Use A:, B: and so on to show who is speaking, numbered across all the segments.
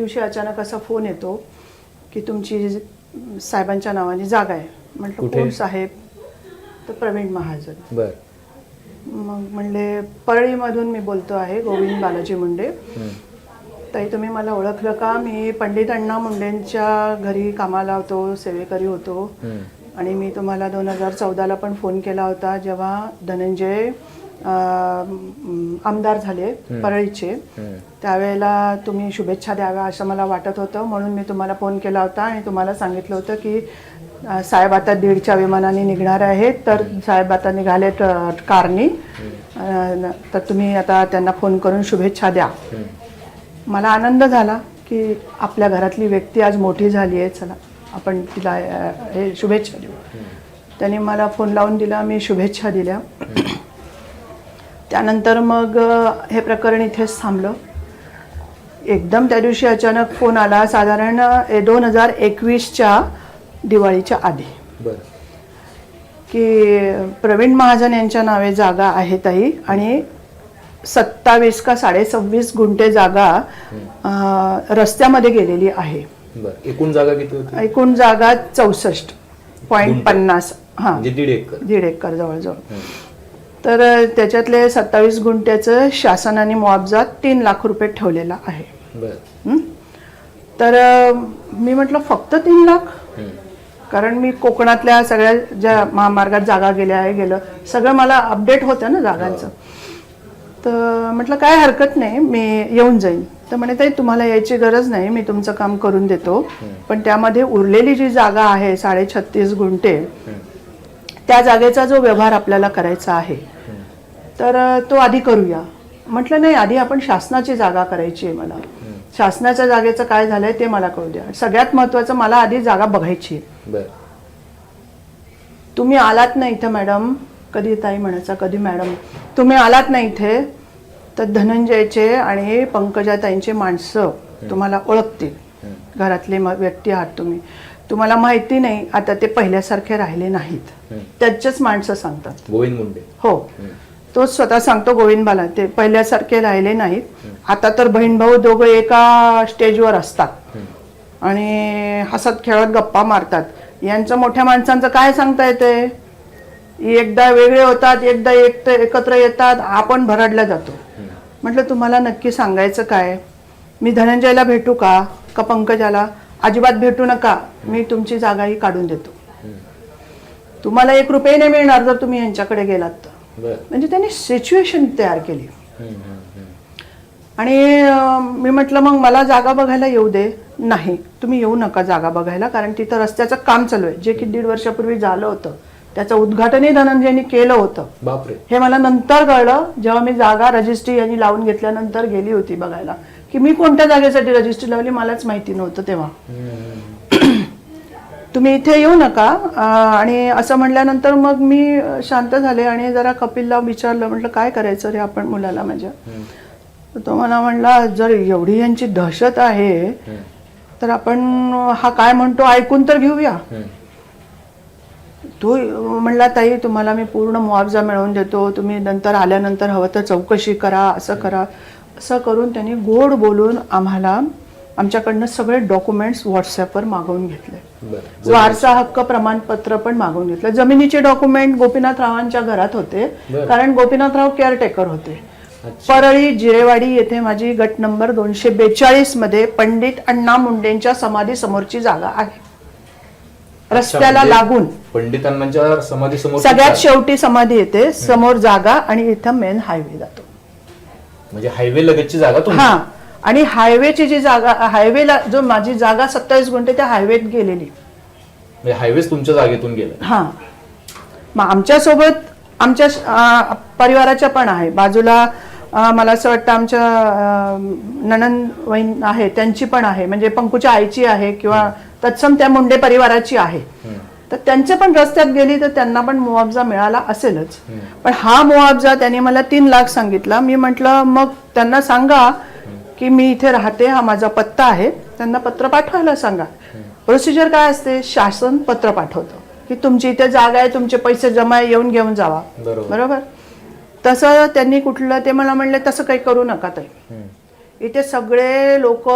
A: दिवशी अचानक असा फोन येतो की तुमची साहेबांच्या नावाने जागा आहे म्हटलं
B: कुठे?
A: कोण साहेब तर प्रवीण महाजन
B: बर
A: मग म्हणले परळीमधून मी बोलतो आहे गोविंद बालाजी मुंडे. ताई तुम्ही मला ओळखलं का मी पंडित अण्णा मुंडेंच्या घरी कामाला होतो सेवेकरी होतो. आणि मी तुम्हाला दोन हजार चौदाला पण फोन केला होता जेव्हा धनंजय आमदार झाले परळीचे. त्यावेळेला तुम्ही शुभेच्छा द्याव्या असं मला वाटत होतं. म्हणून मी तुम्हाला फोन केला होता आणि तुम्हाला सांगितलं होतं की साहेब आता दीडच्या विमानाने निघणार आहेत. तर साहेब आता निघालेत अं, कारनी. तर तुम्ही आता त्यांना फोन करून शुभेच्छा द्या. मला आनंद झाला की आपल्या घरातली व्यक्ती आज मोठी झाली आहे. चला आपण तिला हे शुभेच्छा देऊ. त्याने मला फोन लावून दिला मी शुभेच्छा दिल्या. त्यानंतर मग हे प्रकरण इथेच थांबलं. एकदम त्या दिवशी अचानक फोन आला साधारण दोन हजार एकवीसच्या दिवाळीच्या आधी.
B: बर.
A: की प्रवीण महाजन यांच्या नावे जागा आहे ताई आणि सत्तावीस का साडेसव्वीस गुंठे जागा अं, रस्त्यामध्ये गेलेली आहे.
B: बर. एकूण जागा किती होती?
A: एकूण जागा चौसष्ट पॉईंट पन्नास. हां.
B: म्हणजे दीड एकर.
A: दीड एकर जवळजवळ. तर त्याच्यातले सत्तावीस गुंठ्याचं शासनाने मुआवजा तीन लाख रुपये ठेवलेला आहे. हं? तर मी म्हटलं फक्त तीन लाख. कारण मी कोकणातल्या सगळ्या ज्या महामार्गात जागा गेल्या आहे गेलं सगळं मला अपडेट होतं ना जागांचं. तर म्हटलं काय हरकत नाही मी येऊन जाईन. तर म्हणे ताई तुम्हाला यायची गरज नाही मी तुमचं काम करून देतो. पण त्यामध्ये उरलेली जी जागा आहे साडे छत्तीस गुंठे त्या जागेचा जो व्यवहार आपल्याला करायचा आहे तर तो आधी करूया. म्हटलं नाही आधी आपण शासनाची जागा करायची आहे मला. शासनाच्या जागेचं काय झालंय ते मला कळू द्या. सगळ्यात महत्वाचं मला आधी जागा बघायची आहे. तुम्ही आलात ना इथं मॅडम? कधी ताई म्हणायचा कधी मॅडम? तुम्ही आलात ना इथे तर धनंजयचे आणि पंकजाताईंचे माणसं तुम्हाला ओळखतील. घरातले व्यक्ती आहात तुम्ही. तुम्हाला माहिती नाही आता ते पहिल्यासारखे राहिले नाहीत. त्याचेच माणसं सांगतात.
B: गोविंद मुंडे.
A: हो. तोच स्वतः सांगतो गोविंदबाला ते पहिल्यासारखे राहिले नाहीत. आता तर बहीण भाऊ दोघं एका स्टेजवर असतात. आणि हसत खेळत गप्पा मारतात. यांचं मोठ्या माणसांचं काय सांगता येते? एकदा वेगळे होतात एकदा एक एकत्र येतात आपण भरडला जातो. म्हटलं तुम्हाला नक्की सांगायचं काय? मी धनंजयला भेटू का? का पंकजाला? अजिबात भेटू नका. मी तुमची जागाही काढून देतो. तुम्हाला एक रुपये नाही मिळणार जर तुम्ही यांच्याकडे गेलात तर. म्हणजे त्यांनी सिच्युएशन तयार केली. आणि मी म्हटलं मग मला जागा बघायला येऊ दे. नाही तुम्ही येऊ नका जागा बघायला कारण तिथं रस्त्याचं काम चालू आहे. जे की दीड वर्षापूर्वी झालं होतं. त्याचं उद्घाटनही धनंजयनी केलं होतं. हे मला नंतर कळलं जेव्हा मी जागा रजिस्ट्री यांनी लावून घेतल्यानंतर गेली होती बघायला. की मी कोणत्या जागेसाठी रजिस्ट्री लावली मलाच माहिती नव्हतं तेव्हा. तुम्ही इथे येऊ नका. आणि असं म्हणल्यानंतर मग मी शांत झाले आणि जरा कपिलला विचारलं म्हटलं काय करायचं रे आपण मुलाला माझ्या? तो मला म्हणला जर एवढी यांची दहशत आहे तर आपण हा काय म्हणतो ऐकून तर घेऊया. तो म्हणला ताई तुम्हाला मी पूर्ण मुआवजा मिळवून देतो. तुम्ही नंतर आल्यानंतर हवं तर चौकशी करा असं करा. असं करून त्यांनी गोड बोलून आम्हाला आमच्याकडनं सगळे डॉक्युमेंट्स व्हॉट्सअपवर मागवून घेतले. वारसा हक्क प्रमाणपत्र पण मागवून घेतलं. जमिनीचे डॉक्युमेंट गोपीनाथरावांच्या घरात होते. कारण गोपीनाथराव केअरटेकर होते. परळी जिरेवाडी येथे माझी गट नंबर दोनशे बेचाळीसमध्ये पंडित अण्णा मुंडेंच्या समाधी समोरची जागा आहे. रस्त्याला
B: म्हणजे
A: लागून.
B: पंडितांच्या समाधी समोर
A: सगळ्यात शेवटी समाधी येते समोर जागा आणि इथं मेन हायवे जातो.
B: म्हणजे हायवे लगतची जागा तुमची.
A: हा आणि हायवेची जी जागा हायवेला जो माझी जागा सत्तावीस गुंठे त्या हायवेत गेलेली.
B: म्हणजे हायवेच तुमच्या जागेतून गेला
A: हा. मग आमच्यासोबत आमच्या परिवाराच्या पण आहे. बाजूला मला असं वाटतं आमच्या नणंद वहीन आहे त्यांची पण आहे. म्हणजे पंकूच्या आईची आहे किंवा तत्सम त्या मुंडे परिवाराची आहे. तर त्यांच्या पण रस्त्यात गेली तर त्यांना पण मुआवजा मिळाला असेलच. पण हा मुआवजा त्यांनी मला तीन लाख सांगितला. मी म्हटलं मग त्यांना सांगा की मी इथे राहते हा माझा पत्ता आहे. त्यांना पत्र पाठवायला सांगा. प्रोसिजर काय असते? शासन पत्र पाठवतं की तुमची इथे जागा आहे तुमचे पैसे जमा आहे येऊन घेऊन जावा.
B: बरोबर.
A: तसं त्यांनी कुठलं ते मला म्हणले तसं काही करू नका ताई.
B: हम्म.
A: इथे सगळे लोक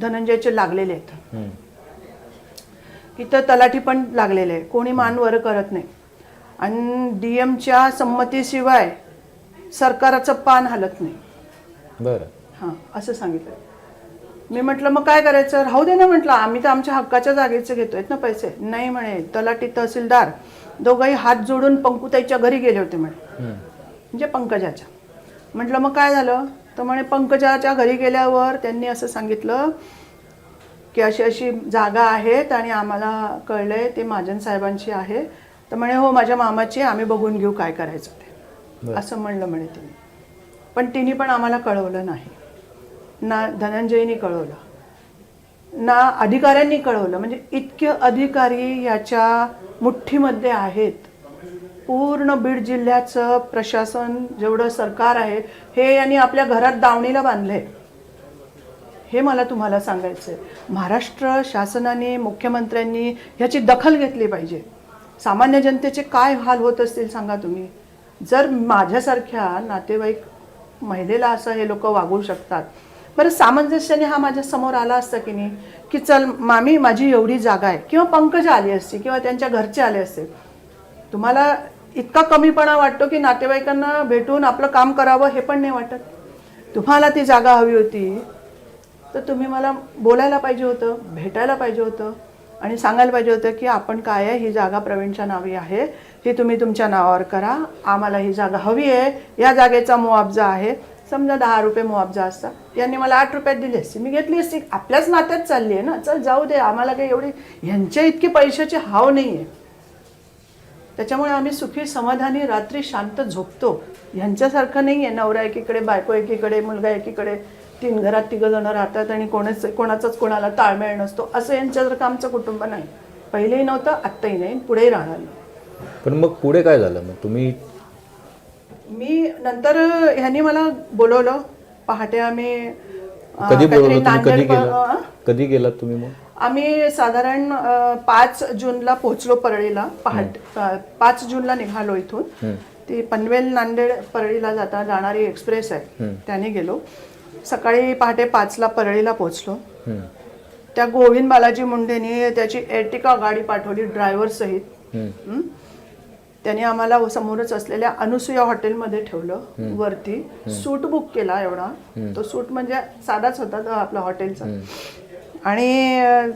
A: धनंजयचे लागलेले आहेत. इथं तलाठी पण लागलेले आहे. कोणी मान वर करत नाही. आणि डी एमच्या संमतीशिवाय सरकाराचं पान हलत नाही.
B: बरं.
A: हां असं सांगितलं. मी म्हटलं मग काय करायचं? राहू दे ना म्हटलं. आम्ही तर आमच्या हक्काच्या जागेचे घेतोय ना पैसे. नाही म्हणे. तलाठी तहसीलदार दोघंही हात जोडून पंकुताईच्या घरी गेले होते म्हणे. म्हणजे पंकजाच्या. म्हटलं मग काय झालं? तर म्हणे पंकजाच्या घरी गेल्यावर त्यांनी असं सांगितलं की अशी अशी जागा आहेत आणि आम्हाला कळलंय ते महाजन साहेबांची आहे. तर म्हणे हो माझ्या मामाची आहे, आम्ही बघून घेऊ काय करायचं ते. असं म्हणलं म्हणे तिने. पण तिने पण आम्हाला कळवलं नाही. ना धनंजयनी कळवलं. ना अधिकाऱ्यांनी कळवलं. म्हणजे इतके अधिकारी याच्या मुठ्ठीमध्ये आहेत. पूर्ण बीड जिल्ह्याचं प्रशासन जेवढं सरकार आहे हे यांनी आपल्या घरात दावणीला बांधले हे मला तुम्हाला सांगायचं आहे महाराष्ट्र शासनाने मुख्यमंत्र्यांनी ह्याची दखल घेतली पाहिजे. सामान्य जनतेचे काय हाल होत असतील सांगा तुम्ही. जर माझ्यासारख्या नातेवाईक महिलेला असं हे लोक वागवू शकतात बरं सामंजस्याने हा माझ्यासमोर आला असता की नाही की चल मामी माझी एवढी जागा आहे किंवा पंकज आली असते किंवा त्यांच्या घरचे आले असते तुम्हाला इतका कमीपणा वाटतो की नातेवाईकांना भेटून आपलं काम करावं हे पण नाही वाटत. तुम्हाला ती जागा हवी होती तर तुम्ही मला बोलायला पाहिजे होतं भेटायला पाहिजे होतं आणि सांगायला पाहिजे होतं की आपण काय आहे ही जागा प्रवीणच्या नावी आहे ही तुम्ही तुमच्या नावावर करा आम्हाला ही जागा हवी आहे या जागेचा मुआवजा आहे. समजा दहा रुपये मुआवजा असता यांनी मला आठ रुपयात दिली असती. मी घेतली असती. आपल्याच नात्यात चालली आहे ना. चल जाऊ दे. आम्हाला काही एवढी ह्यांच्या इतकी पैशाची हाव नाही आहे त्याच्यामुळे आम्ही सुखी समाधानी रात्री शांत झोपतो. ह्यांच्यासारखं नाही आहे नवरा एकीकडे बायको एकीकडे मुलगा एकीकडे. तीन घरात तिघ जण राहतात आणि कोणाच कोणाचाच कोणाला ताळमेळ नसतो. असं यांच्यासारखं आमचं कुटुंब नाही. पहिलेही नव्हतं आत्ताही नाही पुढेही राहणार नाही.
B: पण मग पुढे काय झालं? मग तुम्ही
A: मी नंतर ह्यांनी मला बोलवलं. पहाटे आम्ही अं,
B: कधी
A: काहीतरी
B: बोलवलं तुम्ही? कधी
A: नांदेड
B: गेला
A: अं?
B: कधी गेलात तुम्ही मग?
A: आम्ही साधारण अ, पाच जूनला पोहोचलो परळीला. पहाट पाच जूनला निघालो इथून. ती पनवेल नांदेड परळीला जाता जाणारी एक्सप्रेस आहे. त्याने गेलो. सकाळी पहाटे पाचला परळीला पोहोचलो. त्या गोविंद बालाजी मुंडेने त्याची एर्टिका गाडी पाठवली ड्रायव्हर सहित? त्याने आम्हाला समोरच असलेल्या अनुसुया हॉटेलमध्ये ठेवलं वरती. सूट बुक केला एवढा. तो सूट म्हणजे साधाच होता तो आपला हॉटेलचा. आणि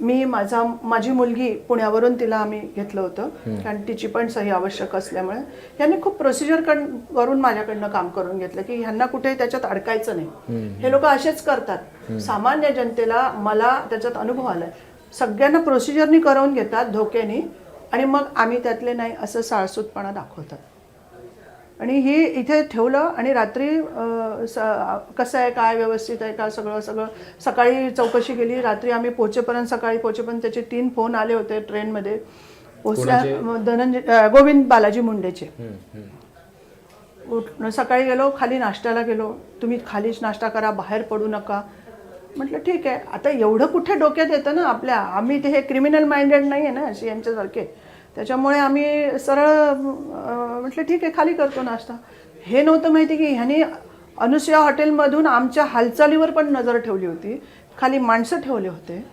A: मी माझा माझी मुलगी पुण्यावरून तिला आम्ही घेतलं होतं. कारण तिची पण सही आवश्यक असल्यामुळे. यांनी खूप प्रोसिजर करून माझ्याकडनं काम करून घेतलं की ह्यांना कुठे त्याच्यात अडकायचं नाही. हे लोक असेच करतात. सामान्य जनतेला मला त्याच्यात अनुभव आलाय. सगळ्यांना प्रोसिजरनी करून घेतात धोक्यानी. आणि मग आम्ही त्यातले नाही असं साळसूतपणा दाखवतात. आणि ही इथे ठेवलं आणि रात्री स- कसं आहे काय व्यवस्थित आहे का सगळं सगळं. सकाळी चौकशी केली रात्री आम्ही पोचेपर्यंत सकाळी पोचेपर्यंत त्याचे तीन फोन आले होते ट्रेनमध्ये. पोचल्या मग धनंजय गोविंद बालाजी मुंडेचे. उठ सकाळी गेलो खाली नाश्त्याला गेलो. तुम्ही खालीच नाश्ता करा बाहेर पडू नका. म्हटलं ठीक आहे. आता एवढं कुठे डोक्यात येतं ना आपल्या? आम्ही ते हे क्रिमिनल माइंडेड नाही आहे ना असे यांच्यासारखे. त्याच्यामुळे आम्ही सरळ म्हटलं ठीक आहे खाली करतो नाश्ता. हे नव्हतं माहिती की ह्यानी अनुसया हॉटेलमधून आमच्या हालचालीवर पण नजर ठेवली होती. खाली माणसं ठेवले होते.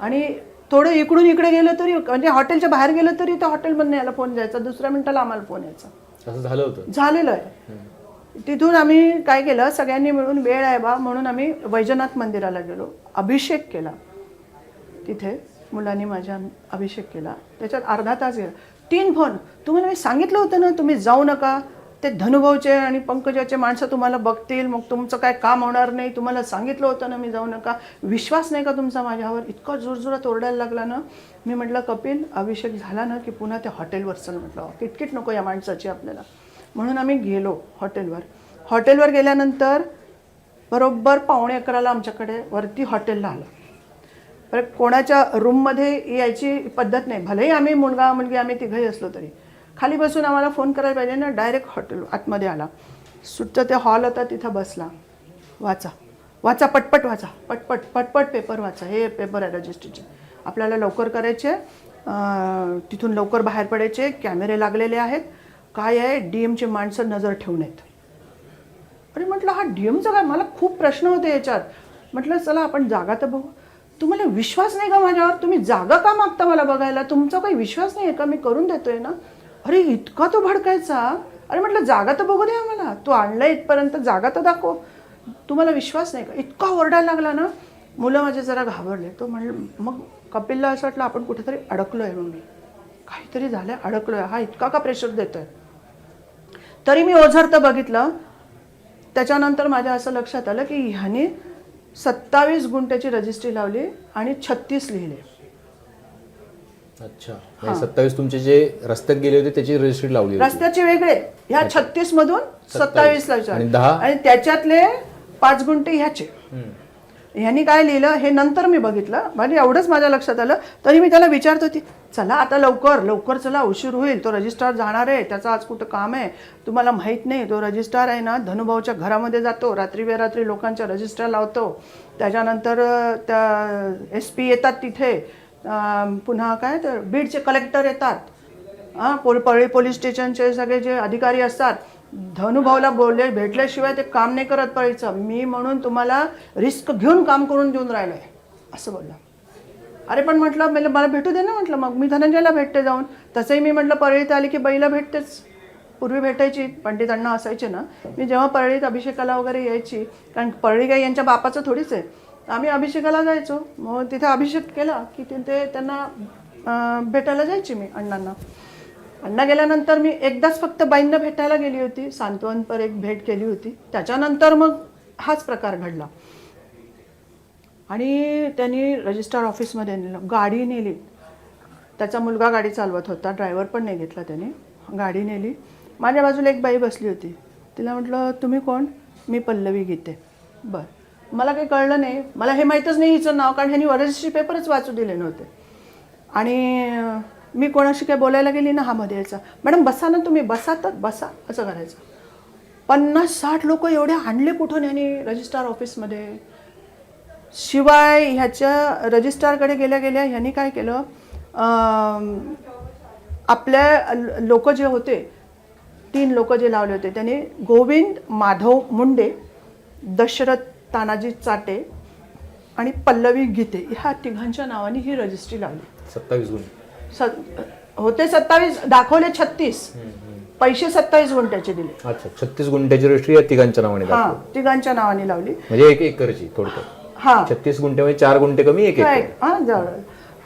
A: आणि थोडं इकडून इकडे गेलं तरी म्हणजे हॉटेलच्या बाहेर गेलं तरी त्या हॉटेलमधनं याला फोन जायचा. दुसऱ्या मिनिटाला आम्हाला फोन यायचा.
B: असं झालं होतं?
A: झालेलं आहे. तिथून आम्ही काय केलं? सगळ्यांनी मिळून वेळ आहे बा म्हणून आम्ही वैजनाथ मंदिराला गेलो. अभिषेक केला तिथे. मुलांनी माझ्या अभिषेक केला. त्याच्यात अर्धा तास गेला. तीन फोन. तुम्हाला मी सांगितलं होतं ना तुम्ही जाऊ नका. ते धनुभाऊचे आणि पंकजाचे माणसं तुम्हाला बघतील. मग तुमचं काय काम होणार नाही. तुम्हाला सांगितलं होतं ना मी जाऊ नका. विश्वास नाही का तुमचा माझ्यावर? इतका जोरजोरात ओरडायला लागला ना. मी म्हटलं कपिल अभिषेक झाला ना की पुन्हा त्या हॉटेलवर चल म्हटलं. किटकिट नको या माणसाची आपल्याला. म्हणून आम्ही गेलो हॉटेलवर. हॉटेलवर गेल्यानंतर बरोबर पावणे अकराला आमच्याकडे वरती हॉटेलला आलं. पर कोणाच्या रूममध्ये यायची पद्धत नाही. भलेही आम्ही मुलगा मुलगी आम्ही तिघही असलो तरी. खाली बसून आम्हाला फोन करायला पाहिजे ना डायरेक्ट हॉटेल आतमध्ये आला. सुटचं ते हॉल होता तिथं बसला. वाचा. वाचा पटपट वाचा. पटपट पटपट पेपर वाचा. हे पेपर आहे रजिस्ट्रीचे आपल्याला लवकर करायचे तिथून लवकर बाहेर पडायचे कॅमेरे लागलेले आहेत. काय आहे? डी एमची माणसं नजर ठेवून आहेत. अरे म्हटलं हा डी एमचा काय? मला खूप प्रश्न होते याच्यात. म्हटलं चला आपण जागा तर बघू. तुम्हाला विश्वास नाही का माझ्यावर? तुम्ही जागा का मागता मला बघायला? तुमचा काही विश्वास नाही आहे का? मी करून देतोय ना? अरे इतका तो भडकायचा. अरे म्हटलं जागा तर बघू दे आम्हाला. तू आणलं इथपर्यंत जागा तर दाखव. तुम्हाला विश्वास नाही का? इतका ओरडायला लागला ना? मुलं माझे जरा घाबरले. तो म्हणलं मग कपिलला असं वाटलं आपण कुठेतरी अडकलो आहे म्हणून. काहीतरी झालंय अडकलो आहे हा इतका का प्रेशर देतोय? तरी मी ओझरतं बघितलं. त्याच्यानंतर माझ्या असं लक्षात आलं की ह्याने सत्तावीस गुंठ्याची रजिस्ट्री लावली आणि छत्तीस लिहिले.
B: अच्छा. म्हणजे सत्तावीस तुमचे जे रस्त्यात गेले होते त्याची रजिस्ट्री लावली
A: रस्त्याचे वेगळे. ह्या छत्तीस मधून सत्तावीस. लावचे
B: आणि दहा?
A: आणि त्याच्यातले पाच गुंठे ह्याचे. ह्यांनी काय लिहिलं हे नंतर मी बघितलं. म्हणजे एवढंच माझ्या लक्षात आलं. तरी मी त्याला विचारत होती चला आता लवकर लवकर चला उशीर होईल तो रजिस्ट्रार जाणार आहे त्याचं आज कुठं काम आहे? तुम्हाला माहीत नाही तो रजिस्ट्रार आहे ना धनुभाऊच्या घरामध्ये जातो रात्री बेरात्री लोकांच्या रजिस्टर लावतो. त्याच्यानंतर त्या एस पी येतात तिथे. पुन्हा काय तर बीडचे कलेक्टर येतात. हां पोल परळी पोलीस स्टेशनचे सगळे जे अधिकारी असतात धनुभाऊला बोलले भेटल्याशिवाय ते काम नाही करत पाहिजे मी म्हणून तुम्हाला रिस्क घेऊन काम करून देऊन राहिलं आहे असं बोललं. अरे पण म्हटलं मला मला भेटू दे ना म्हटलं मग. मी धनंजयला भेटते जाऊन. तसंही मी म्हटलं परळीत आली की बाईला भेटतेच. पूर्वी भेटायची पंडितांना असायचे ना. मी जेव्हा परळीत अभिषेकाला वगैरे यायची कारण परळी काही यांच्या बापाचं थोडीच आहे. आम्ही अभिषेकाला जायचो. मग तिथे अभिषेक केला की तिथे त्यांना भेटायला जायची मी अण्णांना. अण्णा गेल्यानंतर मी एकदाच फक्त बाईंना भेटायला गेली होती. सांत्वनपर एक भेट केली होती. त्याच्यानंतर मग हाच प्रकार घडला. आणि त्यांनी रजिस्टर ऑफिसमध्ये नेलं. गाडी नेली. त्याचा मुलगा गाडी चालवत होता. ड्रायव्हर पण नाही घेतला त्याने. गाडी नेली. माझ्या बाजूला एक बाई बसली होती. तिला म्हटलं तुम्ही कोण? मी पल्लवी गीते. बरं. मला काही कळलं नाही. मला हे माहीतच नाही हिचं नाव. कारण ह्यांनी रजिस्ट्री पेपरच वाचू दिले नव्हते. आणि मी कोणाशी काय बोलायला गेली ना हा मध्ये यायचा. मॅडम बसा ना तुम्ही बसा तर बसा असं करायचं. पन्नास साठ लोक एवढे आणले कुठून यांनी रजिस्ट्रार ऑफिसमध्ये? शिवाय ह्याच्या रजिस्ट्रारकडे गेल्या गेल्या ह्यांनी काय केलं? आपल्या लोक जे होते तीन लोक जे लावले होते त्यांनी गोविंद माधव मुंडे दशरथ तानाजी चाटे आणि पल्लवी गीते ह्या तिघांच्या नावाने ही रजिस्ट्री लावली.
B: सत्तावीस गुण.
A: स- होते सत्तावीस दाखवले छत्तीस. पैसे सत्तावीस गुंठ्याचे दिले.
B: अच्छा छत्तीस गुंठ्याची रजिस्ट्री या तिघांच्या नावाने
A: हा तिघांच्या नावाने लावली.
B: म्हणजे एक एकरची थोडक्यात.
A: हा.
B: छत्तीस गुंठ्यामध्ये चार गुंठे कमी एक
A: काय हा जवळ.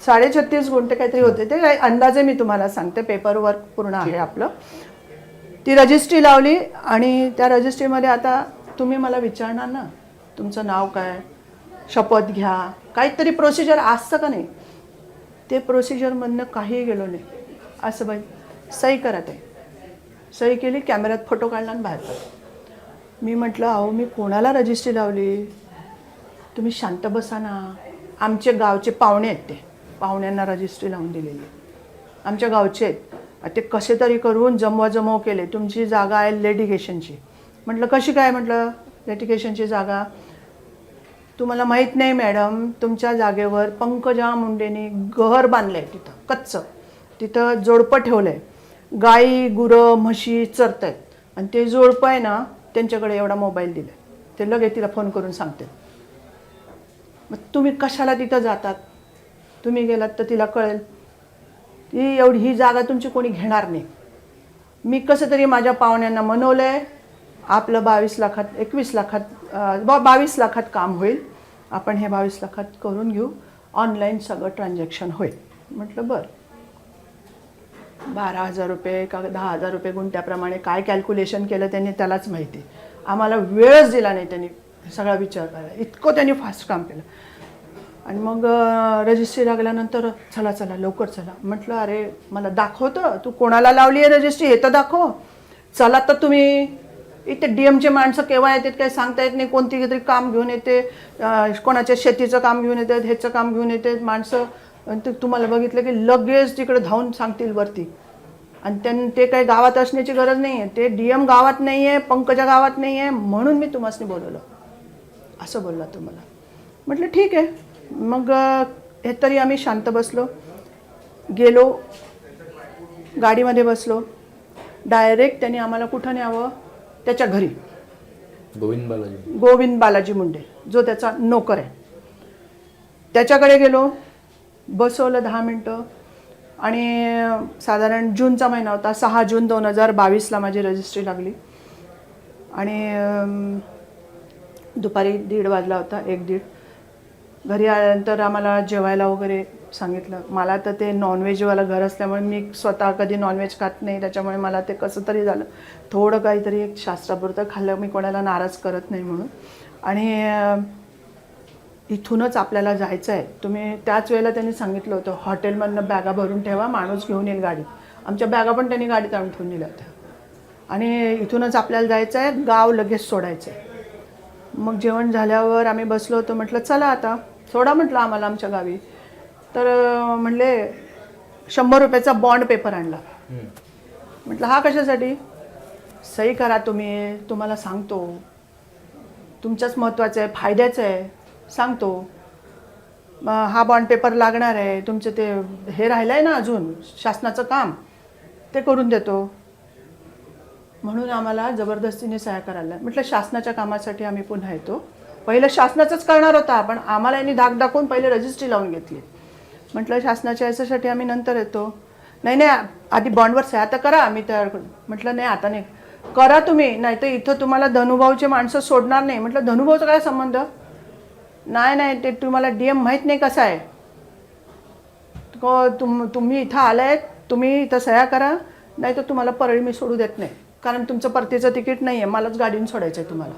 A: साडे छत्तीस गुंठे काहीतरी होते. ते अंदाजे मी तुम्हाला सांगते. पेपर वर्क पूर्ण आहे आपलं. ती रजिस्ट्री लावली आणि त्या रजिस्ट्रीमध्ये आता तुम्ही मला विचारणार ना तुमचं नाव काय? शपथ घ्या. काहीतरी प्रोसिजर असतं का नाही? ते प्रोसिजरमधनं काहीही गेलो नाही. असं बाई सही करत आहे सही केली कॅमेऱ्यात फोटो काढला आणि बाहेर मी म्हटलं अहो मी कोणाला रजिस्ट्री लावली? तुम्ही शांत बसा ना. आमचे गावचे पाहुणे आहेत ते. पाहुण्यांना रजिस्ट्री लावून दिलेली. आमच्या गावचे आहेत. ते कसे तरी करून जमवाजमव केले. तुमची जागा आहे लेडिकेशनची म्हटलं कशी काय? म्हटलं लेडिकेशनची जागा तुम्हाला माहीत नाही मॅडम तुमच्या जागेवर पंकजा मुंडेने घर बांधलं आहे तिथं कच्चं. तिथं जोडपं ठेवलं आहे गाई गुरं म्हशी चरत आहेत आणि ते जोडपं आहे ना त्यांच्याकडे एवढा मोबाईल दिला ते लगेच तिला फोन करून सांगते मग तुम्ही कशाला तिथं जातात? तुम्ही गेलात तर तिला कळेल. ती एवढी ही जागा तुमची कोणी घेणार नाही. मी कसं तरी माझ्या पाहुण्यांना मनवलं आहे आपलं बावीस लाखात एकवीस लाखात बा बावीस लाखात काम होईल. आपण हे बावीस लाखात करून घेऊ. ऑनलाईन सगळं ट्रान्झॅक्शन होईल. म्हटलं बरं. बारा हजार रुपये का दहा हजार रुपये गुंठ्याप्रमाणे काय कॅल्क्युलेशन केलं त्यांनी त्यालाच माहिती. आम्हाला वेळच दिला नाही त्यांनी सगळा विचार करायला. इतकं त्यांनी फास्ट काम केलं. आणि मग रजिस्ट्री लागल्यानंतर चला चला लवकर चला. म्हटलं अरे मला दाखवतं तू कोणाला लावली आहे रजिस्ट्री हे तर दाखव. चला तर तुम्ही इथे डी एमचे माणसं केव्हा येतात काही सांगता येत नाही. कोणती तरी काम घेऊन येते कोणाच्या शेतीचं काम घेऊन येतात ह्याचं काम घेऊन येतात माणसं ते तुम्हाला बघितलं की लगेच तिकडे धावून सांगतील वरती. आणि त्यां ते काही गावात असण्याची गरज नाही आहे ते डी एम गावात नाही आहे पंकजा गावात नाही आहे म्हणून मी तुम्हाला बोलवलं. असं बोलला तुम्हाला म्हटलं ठीक आहे. मग हे तरी आम्ही शांत बसलो. गेलो. गाडीमध्ये बसलो. डायरेक्ट त्यांनी आम्हाला कुठं न्यावं? त्याच्या घरी.
B: गोविंद बालाजी.
A: गोविंद बालाजी मुंडे जो त्याचा नोकर आहे. त्याच्याकडे गेलो बसवलं दहा मिनटं. आणि साधारण जूनचा महिना होता सहा जून दोन हजार बावीसला माझी रजिस्ट्री लागली. आणि दुपारी दीड वाजला होता एक दीड. घरी आल्यानंतर आम्हाला जेवायला वगैरे सांगितलं. मला तर ते नॉनव्हेजवालं घर असल्यामुळे मी स्वतः कधी नॉनव्हेज खात नाही. त्याच्यामुळे मला ते कसं तरी झालं. थोडं काहीतरी एक शास्त्रापुरतं खाल्लं. मी कोणाला नाराज करत नाही म्हणून. आणि इथूनच आपल्याला जायचं आहे तुम्ही त्याच वेळेला त्यांनी सांगितलं होतं हॉटेलमधनं बॅगा भरून ठेवा माणूस घेऊन येईल गाडीत. आमच्या बॅगा पण त्यांनी गाडीत आणून ठेवून दिल्या होत्या. आणि इथूनच आपल्याला जायचं आहे गाव लगेच सोडायचं आहे मग जेवण झाल्यावर आम्ही बसलो होतो म्हटलं चला आता. सोडा म्हटलं आम्हाला आमच्या गावी. तर म्हणले शंभर रुपयाचा बॉन्ड पेपर आणला. म्हटलं हा कशासाठी? सही करा तुम्ही तुम्हाला सांगतो. तुमच्याच महत्त्वाचं आहे फायद्याचं आहे सांगतो. हा बॉन्ड पेपर लागणार आहे तुमचं ते हे राहिलं आहे ना अजून शासनाचं काम ते करून देतो. म्हणून आम्हाला जबरदस्तीने सहाय्य करायला. म्हटलं शासनाच्या कामासाठी आम्ही पुन्हा येतो. पहिलं शासनाचंच करणार होता पण आम्हाला यांनी धाक दाखवून पहिले रजिस्ट्री लावून घेतली. म्हटलं शासनाच्या याच्यासाठी आम्ही नंतर येतो. नाही नाही आधी बॉन्डवर सह्या तर करा आम्ही तयार करू म्हटलं नाही आता नाही. करा तुम्ही नाही तर इथं तुम्हाला धनुभाऊचे माणसं सोडणार नाही. म्हटलं धनुभाऊचा काय संबंध? नाही नाही ते तुम्हाला डी एम माहीत नाही कसं आहे. तुम तुम्ही इथं आलाय तुम्ही इथं सह्या करा नाही तर तुम्हाला परळी मी सोडू देत नाही. कारण तुमचं परतीचं तिकीट नाही आहे मलाच गाडीने सोडायचं आहे तुम्हाला.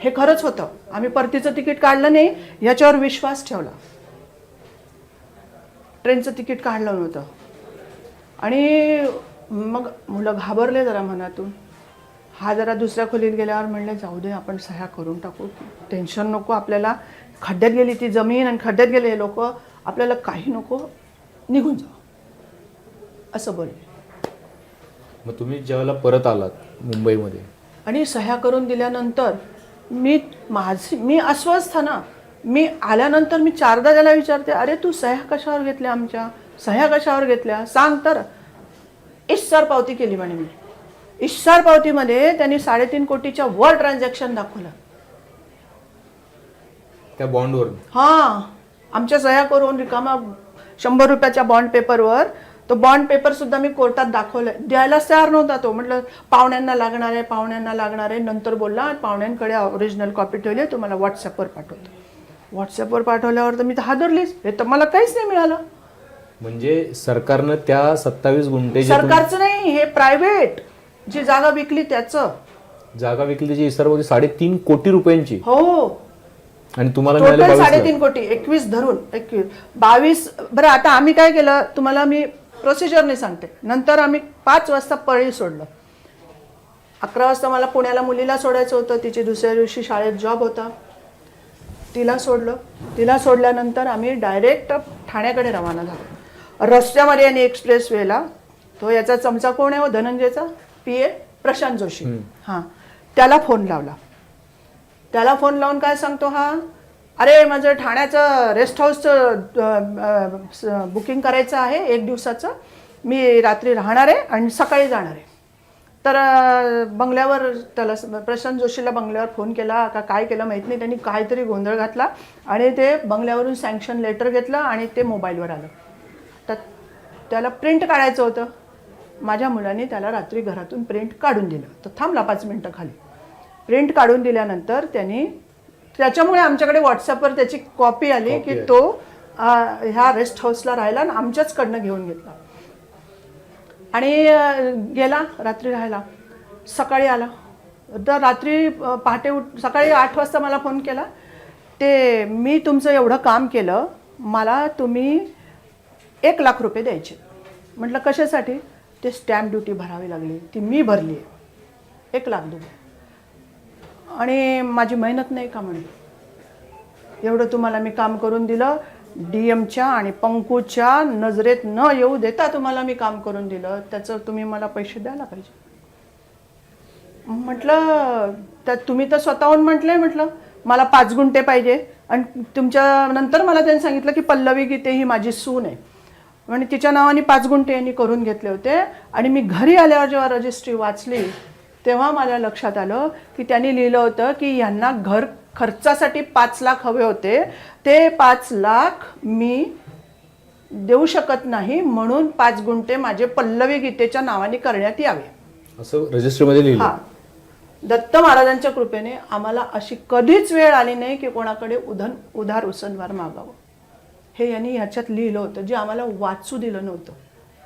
A: हे खरंच होतं. आम्ही परतीचं तिकीट काढलं नाही याच्यावर विश्वास ठेवला. ट्रेनचं तिकीट काढलं नव्हतं. आणि मग मुलं घाबरले जरा मनातून. हा जरा दुसऱ्या खोलीत गेल्यावर म्हणले जाऊ दे आपण सह्या करून टाकू. टेन्शन नको आपल्याला खड्ड्यात गेली ती जमीन आणि खड्ड्यात गेले लोक आपल्याला काही नको निघून जाऊ असं बोलले.
B: मग तुम्ही ज्यावेळेला परत आलात मुंबईमध्ये
A: आणि सह्या करून दिल्यानंतर मी माझी मी अस्वस्थ ना. मी आल्यानंतर मी चारदा त्याला विचारते अरे तू सह्या कशावर घेतल्या आमच्या? सह्या कशावर घेतल्या? सांग तर. इस्सार पावती केली म्हणे मी. इस्सार पावतीमध्ये त्यांनी साडेतीन कोटीच्या वर ट्रान्झॅक्शन दाखवलं.
B: त्या बॉन्डवर
A: हां. आमच्या सह्या करून रिकामा शंभर रुपयाच्या बॉन्ड पेपरवर तो बॉन्ड पेपर सुद्धा मी कोर्टात दाखवलाय. द्यायलाच तयार नव्हता तो. म्हटलं पाहुण्यांना लागणार आहे पाहुण्यांना लागणार आहे. नंतर बोलला पाहुण्यांकडे ओरिजिनल कॉपी ठेवली तुम्हाला व्हॉट्सअपवर पाठवतो. व्हॉट्सअपवर पाठवल्यावर तर मी तर हादरलीच. हे तर मला काहीच नाही मिळालं.
B: म्हणजे सरकारनं त्या सत्तावीस गुंठे जे
A: सरकारचं नाही हे प्रायव्हेट जी जागा विकली त्याचं.
B: जागा विकली त्याची इसार होती साडेतीन कोटी रुपयांची.
A: हो.
B: आणि तुम्हाला मिळाले
A: टोटल
B: बावीस लाख.
A: साडेतीन कोटी एकवीस धरून एकवीस बावीस बरं आता आम्ही काय केलं तुम्हाला मी प्रोसिजरने सांगते. नंतर आम्ही पाच वाजता पळी सोडलं. अकरा वाजता मला पुण्याला मुलीला सोडायचं होतं तिची दुसऱ्या दिवशी शाळेत जॉब होता. तिला सोडलं. तिला सोडल्यानंतर आम्ही डायरेक्ट ठाण्याकडे रवाना झालो. रस्त्यामध्ये आणि एक्सप्रेस वेला. तो याचा चमचा कोण आहे हो? धनंजयचा? P A? प्रशांत जोशी. हां. त्याला फोन लावला. त्याला फोन लावून काय सांगतो हा? अरे माझं ठाण्याचं रेस्ट हाऊसचं बुकिंग करायचं आहे एक दिवसाचं. मी रात्री राहणार आहे आणि सकाळी जाणार आहे. तर बंगल्यावर त्याला प्रशांत जोशीला बंगल्यावर फोन केला का काय केलं माहीत नाही. त्यांनी काहीतरी गोंधळ घातला आणि ते बंगल्यावरून सँक्शन लेटर घेतलं आणि ते मोबाईलवर आलं. तर त्याला प्रिंट काढायचं होतं. माझ्या मुलाने त्याला रात्री घरातून प्रिंट काढून दिलं. तर थांबला पाच मिनटं खाली. प्रिंट काढून दिल्यानंतर त्यांनी त्याच्यामुळे आमच्याकडे व्हॉट्सअपवर त्याची कॉपी आली की तो ह्या रेस्ट हाऊसला राहिला आणि आमच्याचकडनं घेऊन घेतला. आणि गेला रात्री राहायला. सकाळी आला. तर रात्री पहाटे उठ सकाळी आठ वाजता मला फोन केला. ते मी तुमचं एवढं काम केलं. मला तुम्ही एक लाख रुपये द्यायचे. म्हटलं कशासाठी? ते स्टॅम्प ड्युटी भरावी लागली. ती मी भरली आहे एक लाख रुपये आणि माझी मेहनत नाही का म्हणे. एवढं तुम्हाला मी काम करून दिलं. डी एमच्या आणि पंकूच्या नजरेत न येऊ देता तुम्हाला मी काम करून दिलं. त्याचं तुम्ही मला पैसे द्यायला पाहिजे. म्हटलं तर तुम्ही तर स्वतःहून म्हटलंय म्हटलं मला पाच गुंठे पाहिजे. आणि तुमच्या नंतर मला त्यांनी सांगितलं की पल्लवी गीते ही माझी सून आहे. आणि तिच्या नावाने पाच गुंठे यांनी करून घेतले होते. आणि मी घरी आल्यावर जेव्हा रजिस्ट्री वाचली तेव्हा मला लक्षात आलं की त्यांनी लिहिलं होतं की यांना घर खर्चासाठी पाच लाख हवे होते. ते पाच लाख मी देऊ शकत नाही म्हणून पाच गुंठे माझे पल्लवी गीतेच्या नावाने करण्यात यावे.
B: असं रजिस्टरमध्ये लिहिलं.
A: हा. दत्त महाराजांच्या कृपेने आम्हाला अशी कधीच वेळ आली नाही की कोणाकडे उधन उधार उसनवार मागावं. हे यांनी ह्याच्यात लिहिलं होतं जे आम्हाला वाचू दिलं नव्हतं.